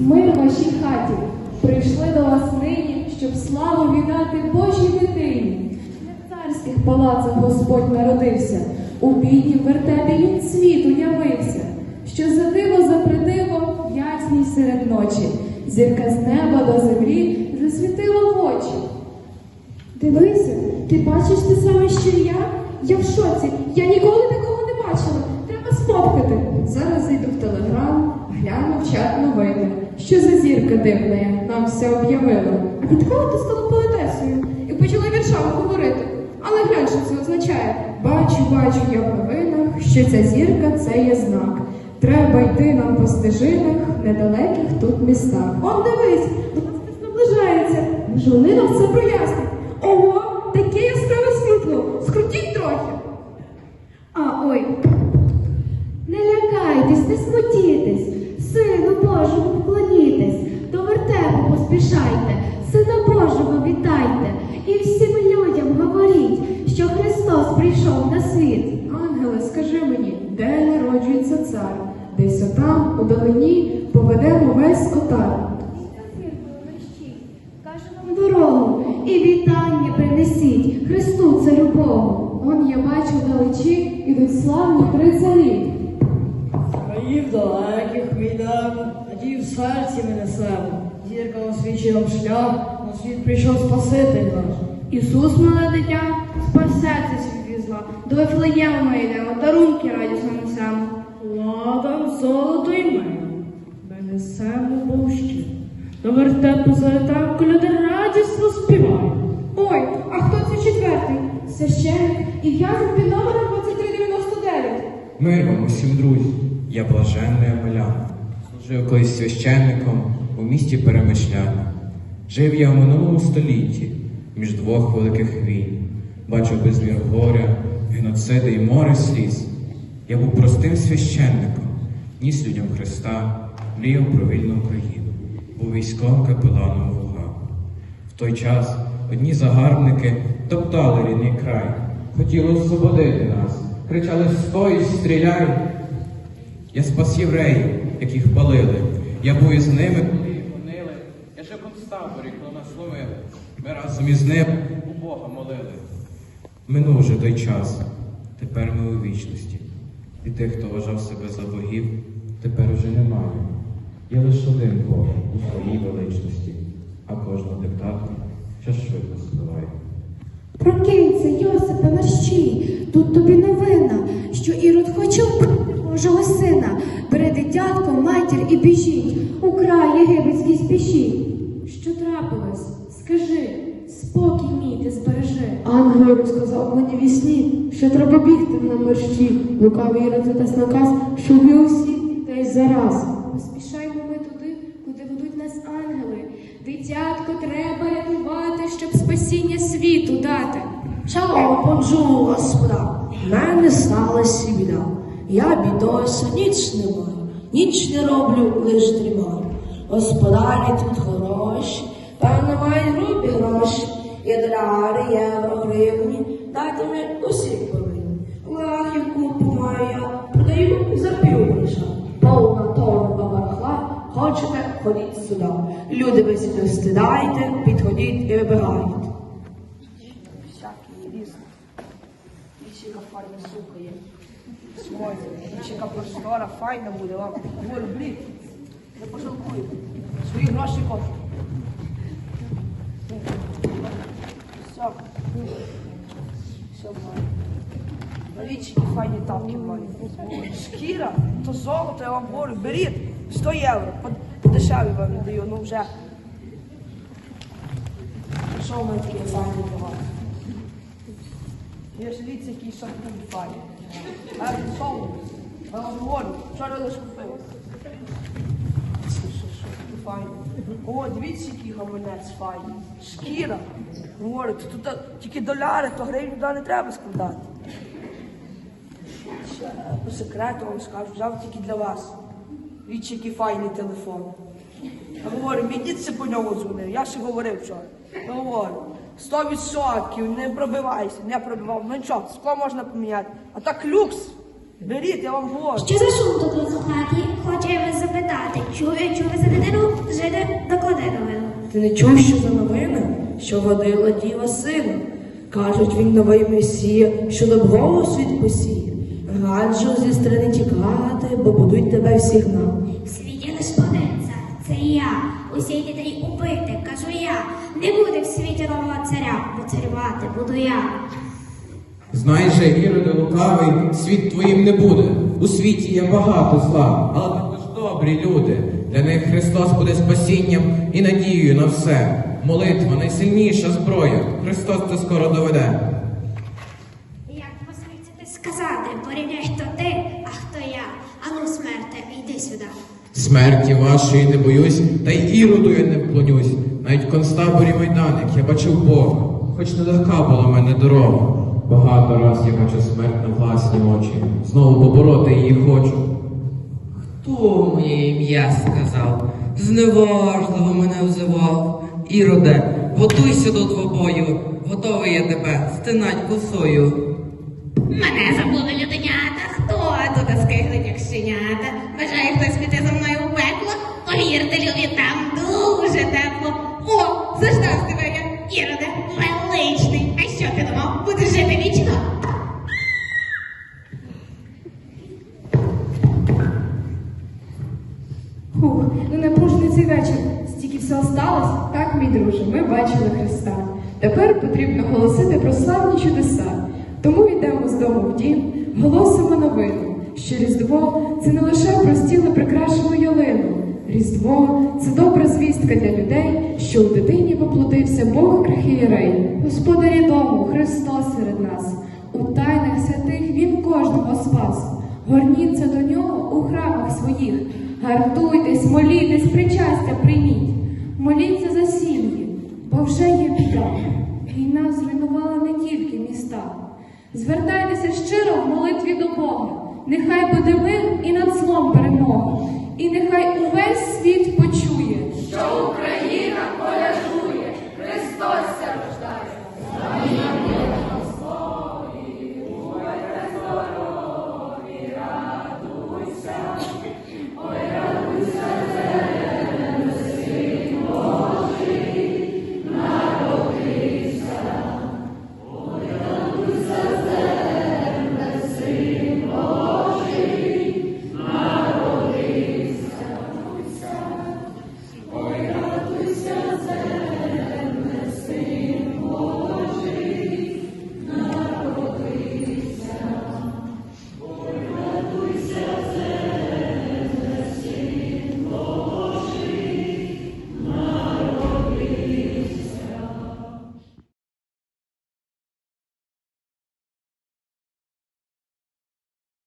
Ми в вашій хаті прийшли до вас нині, щоб славу віддати Божій дитині. Не в царських палацах Господь народився, у бідні вертепі він світ уявився, що за диво запретило ясній серед ночі, зірка з неба до землі засвітила в очі. Дивися, ти бачиш те саме, що я? Я в шоці, я ніколи такого не бачила. Треба спопкати. Зараз зайду в телеграм, гляну в чат новин. Що за зірка дивна, нам все об'явила. А від кого ти стала поетесою? І почала віршами говорити. Але глянь, що це означає. Бачу, бачу я в новинах, що ця зірка це є знак. Треба йти нам по стежинах, недалеких тут містах. Он дивись, до нас наближається. Може, вони нам все прояснять. Поспішайте. Сина Божого вітайте. І всім людям говоріть, що Христос прийшов на світ. Ангеле, скажи мені, де народжується цар? Десь отам, у долині, поведемо весь отар. Дорогу і вітання принесіть Христу царю Богу. Он я бачу вдалечі, ідуть славні три царі. Країв далеких війдемо, надії в серці ми несемо. Зірка освічує нам шлях, на світ прийшов Спаситель наш. Ісус, мале дитя, спасеться світ від зла. До Вифлеєму ми йдемо, дарунки радісно несемо. Ладом, золото і мир, ми несемо бощі. До вертепу залетаємо, коляди радісно співаємо. Ой, а хто це четвертий? Священник і в'язень під номером 2399. Мир вам усім, друзі! Я блаженний Амелян. Служив колись священником у місті Перемишляна. Жив я у минулому столітті між двох великих війн. Бачив безмір горя, геноциди і море сліз. Я був простим священником, ніс людям Христа, мріяв про вільну Україну, був військовим капеланом в лугах. В той час одні загарбники топтали рідний край, хотіли освободити нас, кричали Стой, стріляй! Я спас євреїв, яких палили. Я був із ними, коли їх гонили. Я ще в концтаборі, коли нас ловили. Ми разом із ним у Бога молили. Минув вже той час. Тепер ми у вічності. І тих, хто вважав себе за богів, тепер уже немає. Є лише один Бог у своїй величності, а кожного диктатора час швидко спливає. Прокинься, Йосипе, мерщій, тут тобі новина, що Ірод хоче вбити Божого сина. Біжіть, у край єгипетський спішіть. Що трапилось? Скажи, спокій мій ти збережи. Ангел розказав мені вісні, що треба бігти на мерщі. Лукавий дасть наказ, що вбив усіх дітей зараз. Поспішаймо ми туди, куди ведуть нас ангели. Дитятко треба рятувати, щоб спасіння світу дати. Шалом, бонжур, господа. В мене сталася біда. Я бідося, ніч не маю, ніч не роблю, лиш дрімаю. Господарі тут хороші, певно мають грубі гроші. І доляри, євро, гривні, дати ми усі повинні. Лахівку помаю я, продаю за пів. Повна торба барахла, хочете, ходіть сюди. Люди ви сюди стидайте, підходіть і вибігайте. всякие різні. Файна сука є. Смотрите, лічика простора файна буде вам. Говорю, блін, не пожалкуєте. Свої гроші кошти. Все. Все маю. Лічики файні тапки маю. Шкіра, то золото, я вам говорю, беріть. 100 євро. Дешеві вам даю, ну вже. Що в мене таке файне для вас? Я ж дивіться, який шампунь файний. А він солоний. Я вам говорю, вчора лише такий файний. О, дивіться, який гаманець файний. Шкіра. Говорю, тут, тут тільки доляри, то гривень туди не треба складати. Ще по секрету вам скажу, взяв тільки для вас. Дивіться, який файний телефон. Я говорю, мідіться по ньому дзвонив, я ще говорив вчора. Я говорю, 100% не пробивайся, не пробивав. Ну нічого, скло можна поміняти. А так люкс. Беріть, я вам говорю. Що за шум тут у хаті? Хочу я вас запитати. Чую, чую за дитину жити доклади новину. Ти не чув, що за новина, що водила діва сина. Кажуть, він новий месія, що доброго світ посіє. Раджу зі страни тікати, бо будуть тебе всі гнати. В світі лиш один цар, це я. Усі дітей убити, кажу я. Не буде в світі нового царя, бо царювати буду я. Знай же, Іроде лукавий, світ твоїм не буде. У світі є багато зла, але також добрі люди. Для них Христос буде спасінням і надією на все. Молитва найсильніша зброя. Христос це скоро доведе. Як посміться ти сказати, порівняй, хто ти, а хто я. Ану, сюди. Смерті вашої не боюсь, та й іроду я не вклонюсь. Навіть в концтаборі майданик я бачив Бога, хоч нелегка була мене дорога. Багато раз я бачу смерть на власні очі. Знову побороти її хочу. Хто моє ім'я сказав? Зневажливо мене взивав. Іроде, готуйся до двобою, готовий я тебе стинать косою. Мене забули люденята, хто тут скиглить, як щенята. Бажає хтось піти за мною у пекло? Повірте, любі, там дуже тепло. О, заждав тебе я, Іроде, величний. А що ти думав, будеш жити вічно? Хух, ну напружений цей вечір. Стільки всього сталося. Так, мій друже, ми бачили Христа. Тепер потрібно голосити про славні чудеса. Тому йдемо з дому в дім, голосимо новину, що Різдво це не лише простіли прикрашену ялину. Різдво це добра звістка для людей, що у дитині воплотився Бог крихієрей, Господарі дому, Христос серед нас. У тайнах святих Він кожного спас. Горніться до нього у храмах своїх. Гартуйтесь, молітесь, причастя прийміть. Моліться за сім'ї, бо вже є біда. Війна зруйнувала не тільки міста. Звертайтеся щиро в молитві до Бога. Нехай буде мир і над злом перемога. І нехай увесь світ почує, що Україна.